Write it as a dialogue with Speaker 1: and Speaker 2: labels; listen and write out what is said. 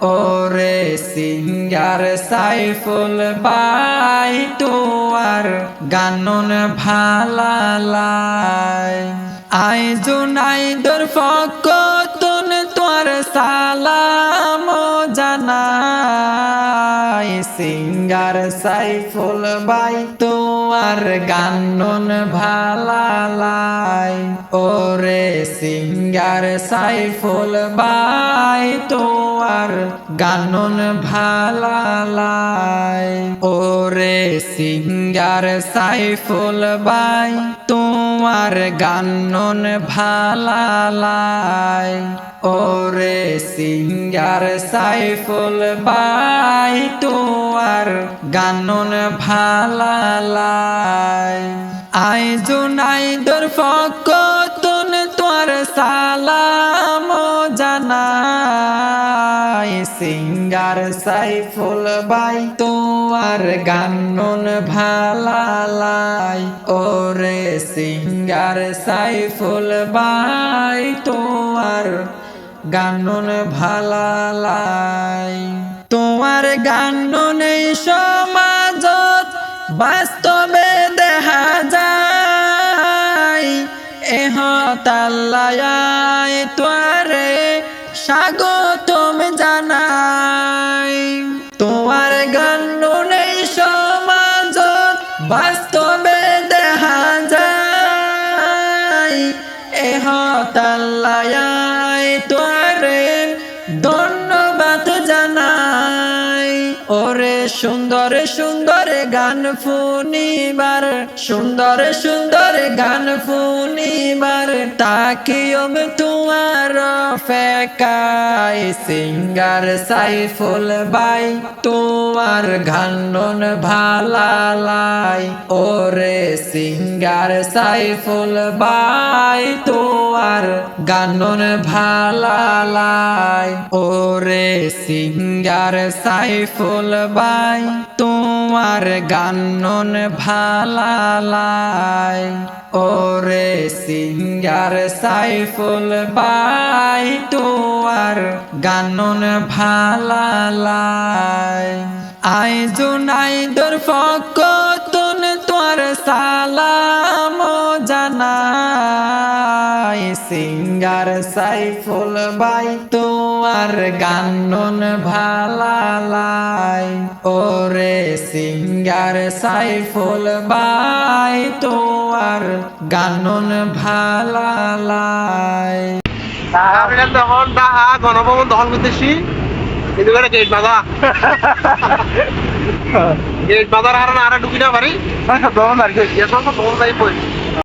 Speaker 1: ওরে সিঙ্গার সাইফুল বাই তোয়ার গানন ভালালাই। আই জুনাই দর ফকতুন তোর সালাম জানাই। সিঙ্গার সাইফুল বাই তোয়ার গানন ভালালাই। সিঙ্গার সাইফুল বাই তোয়ার গানন ভালালাই। ওরে সিঙ্গার সাইফুল বাই তোমার গানন ভালালাই। ওরে সিঙ্গার সাইফুল বাই তোমার গানন ভালালাই। আই জুনাই দর তোর সালাম জানাই সিঙ্গার সাইফুল বাই তোমার গানন ভালালাই। ওরে সিঙ্গার সাইফুল বাই তোমার গানন ভালালাই। তোমার গানন এই সমাজত বাস্তবে তাল্লায় তোরে স্বাগতম জানাই। তোমার গান নেই সমাজ বাস্তবে দেখা যায়। এহ তাল্লায় তোয়ারে ধন্যবাদ সুন্দর সুন্দর গান ফুনিবার সুন্দর সুন্দর গান ফুনিবার তাকিয়ম তোমার ফেকাই সিঙ্গার সাইফুল বাই তোমার গানন ভালালাই। ওরে সিঙ্গার সাইফুল বাই তোমার গানন ভালালাই। ওরে সিঙ্গার সাইফুল বাই তোমার গানন ভালালাই। ওরে সিঙ্গার সাইফুল বাই তোমার গানন ভালালাই। আই জুনাই দর ফকতুন তোর সালাম জানাই সিঙ্গার সাইফুল বাই তোমার গানন ভালালাই। ওরে সিঙ্গার সাইফুল বাই তোমার গানন ভালালাই।
Speaker 2: আমরা তখন বাহা গণভবন দখল করতেছি। কিন্তু করে গেট বাধা। গেট বাধার হারান আরা ঢুকি না পারি।
Speaker 3: দোকান আর কি
Speaker 2: যাই পড়ি।